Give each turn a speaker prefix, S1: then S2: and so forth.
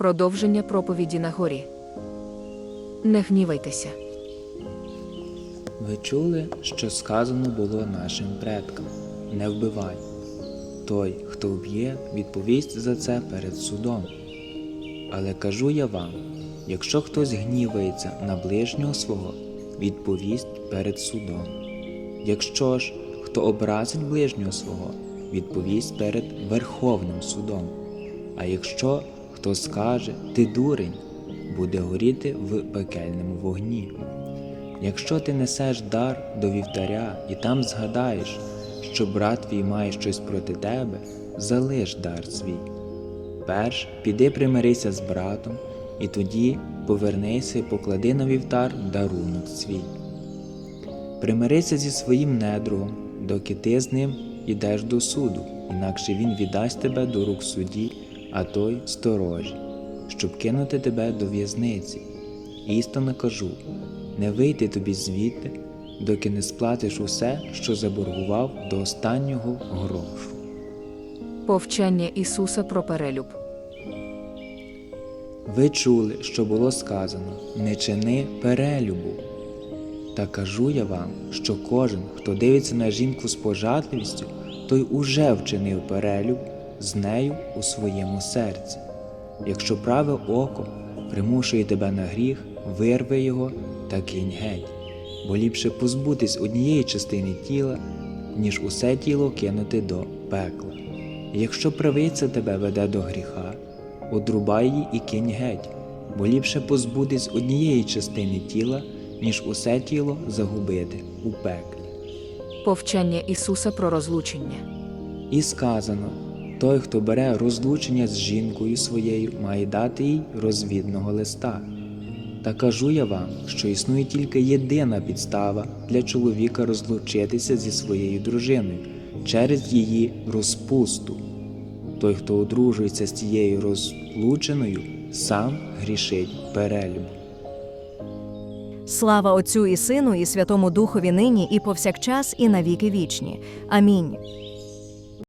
S1: Продовження проповіді на горі. Не гнівайтеся.
S2: Ви чули, що сказано було нашим предкам не вбивай. Той, хто вб'є, відповість за це перед судом. Але кажу я вам: якщо хтось гнівається на ближнього свого, відповість перед судом. Якщо ж хто образить ближнього свого, відповість перед Верховним судом. А якщо хто скаже ти дурень, буде горіти в пекельному вогні. Якщо ти несеш дар до вівтаря і там згадаєш, що брат твій має щось проти тебе, залиш дар свій. Перш піди примирися з братом, і тоді повернися і поклади на вівтар дарунок свій. Примирися зі своїм недругом, доки ти з ним ідеш до суду, інакше він віддасть тебе до рук судді, а той сторожі, щоб кинути тебе до в'язниці. Істинно кажу, не вийти тобі звідти, доки не сплатиш усе, що заборгував до останнього грошу.
S1: Повчання Ісуса про перелюб.
S2: Ви чули, що було сказано не чини перелюбу. Та кажу я вам, що кожен, хто дивиться на жінку з пожадливістю, той уже вчинив перелюб з нею у своєму серці. Якщо праве око примушує тебе на гріх, вирви його та кинь геть, бо ліпше позбутись однієї частини тіла, ніж усе тіло кинути до пекла. Якщо правиця тебе веде до гріха, одрубай її і кинь геть, бо ліпше позбутись однієї частини тіла, ніж усе тіло загубити у пеклі.
S1: Повчання Ісуса про розлучення.
S2: І сказано: той, хто бере розлучення з жінкою своєю, має дати їй розвідного листа. Та кажу я вам, що існує тільки єдина підстава для чоловіка розлучитися зі своєю дружиною через її розпусту. Той, хто одружується з цією розлученою, сам грішить перелюб.
S3: Слава Отцю і Сину, і Святому Духові нині, і повсякчас, і навіки вічні. Амінь.